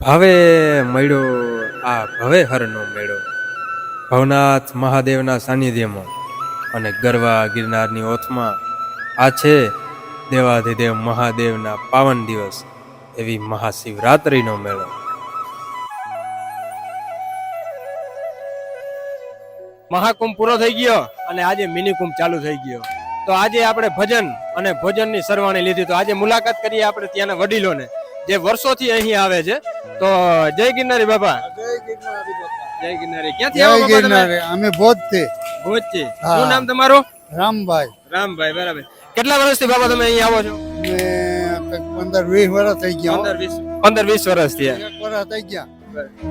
ભાવે મળ્યો આ ભવે હરનો મેળો. ભવનાથ મહાદેવના સાનિધ્યમાં અને ગરવા ગિરનારની ઓથમાં આ છે દેવાધિદેવ મહાદેવના પાવન દિવસ એવી મહાશિવરાત્રિનો મેળો. મહાકુંભ પૂરો થઈ ગયો અને આજે મિની કુંભ ચાલુ થઈ ગયો. તો આજે આપણે ભજન અને ભોજનની સરવાણી લીધી. તો આજે મુલાકાત કરીએ આપણે ત્યાંના વડીલોને. જે વર્ષોથી અહીં આવે છે તો જય ગિરનારી બાબા જય ગિરનારી ક્યાંથી આવો બાબા તમે? અમે ભોજથી ભોજથી. હા. શું નામ તમારું? રામભાઈ. રામભાઈ બરાબર. કેટલા વર્ષથી બાબા તમે અહીં આવો છો? ને પંદર વીસ વર્ષ થઈ ગયા પંદર વીસ. પંદર વીસ વર્ષ થયા. વર્ષ થઈ ગયા.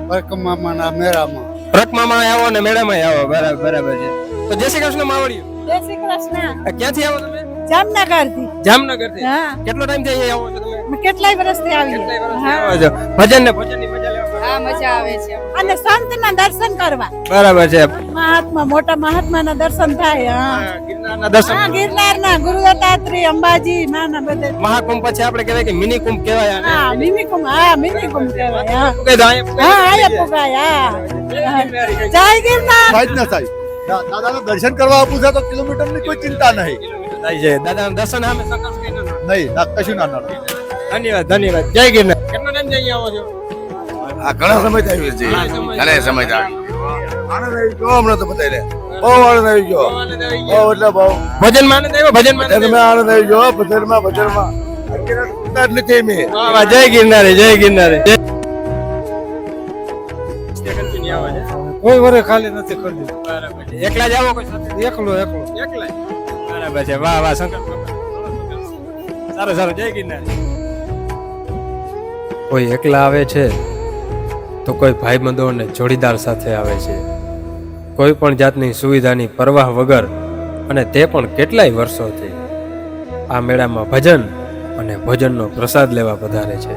પરકમામાના મેળામાં. રકમામાં આવો ને મેળામાં આવો. બરાબર બરાબર છે. તો જય શ્રી કૃષ્ણ માવડિયું જય શ્રી કૃષ્ણ. ક્યાંથી આવો તમે? જામનગરથી જામનગરથી કેટલો ટાઈમ થઈ આવો છો કેટલાય વર્ષથી આવીએ. હા. આવો ભજન ને ભજનની મજા લેવા હા મજા આવે છે. અને સંત ના દર્શન કરવા. બરાબર છે. મહાત્મા મોટા મહાત્મા ના દર્શન થાય હા. દર્શન. હા ગિરનાર ના ગુરુ દત્તાત્રી અંબાજી માના બધે. મહાકુંભ પછી આપણે કહેવાય કે મિની કુંભ કહેવાય આને. હા મિની કુંભ હા. મિની કુંભ કહેવાય હા હા આયા પુગાય હા. જય ગિરનાર. થાય ના દા- દાદાનું દર્શન કરવા આપું છે તો કિલોમીટરની કોઈ ચિંતા નહીં. થાય છે. દાદાના દર્શન ન થાય. નહીં કશું ના નડે ધન્યવાદ ધન્યવાદ. જય ગિરનાર. કેટલો ટાઈમ જઈ આવો છો? આ ઘણા સમયથી આવ્યું છે ઘણા સમયથી. ઘણા આનંદ આવી ગયો હમણાં તો બધાને બહુ આનંદ આવી ગયો. બહુ ગયો. એટલે બહુ. ભજનમાં આનંદ આવ્યો ભજનમાં આનંદ ભજનમાં આનંદ આવી ગયો નથી મેં વાહ, વાહ, જય ગિરનારી જય ગિરનારી આવે કોઈ વરે ખાલી નથી કરી બરાબર છે. એકલા જ આવો કોઈ સાથે? એકલો એકલો. એકલા જ? બરાબર છે. વાહ વાહ શંકર સારું સારું જય ગિરનારી. કોઈ એકલા આવે છે, તો કોઈ ભાઈબંધો અને જોડીદાર સાથે આવે છે. કોઈ પણ જાતની સુવિધાની પરવાહ વગર અને તે પણ કેટલાય વર્ષોથી આ મેળામાં ભજન અને ભોજનનો પ્રસાદ લેવા પધારે છે.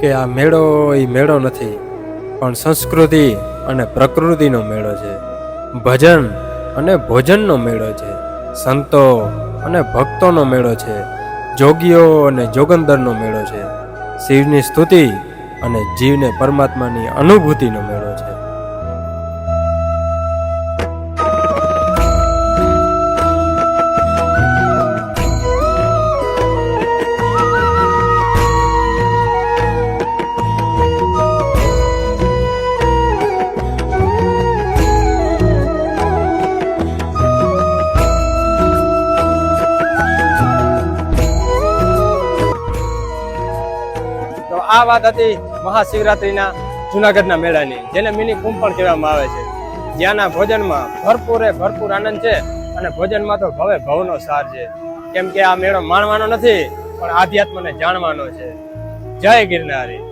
કે આ મેળો એ મેળો નથી, પણ સંસ્કૃતિ અને પ્રકૃતિનો મેળો છે. ભજન અને ભોજનનો મેળો છે. સંતો અને ભક્તોનો મેળો છે. જોગીઓ અને જોગંદરનો મેળો છે. શિવની સ્તુતિ અને જીવને પરમાત્માની અનુભૂતિનો મેળો છે. તો આ વાત હતી મહાશિવરાત્રિના જુનાગઢના મેળાની, જેને મિની કુંભ પણ કહેવામાં આવે છે. જ્યાંના ભોજનમાં ભરપૂરે ભરપૂર આનંદ છે અને ભોજનમાં તો ભવે ભવનો સાર છે. કેમ કે આ મેળો માણવાનો નથી, પણ આધ્યાત્મને જાણવાનો છે. જય ગિરનારી.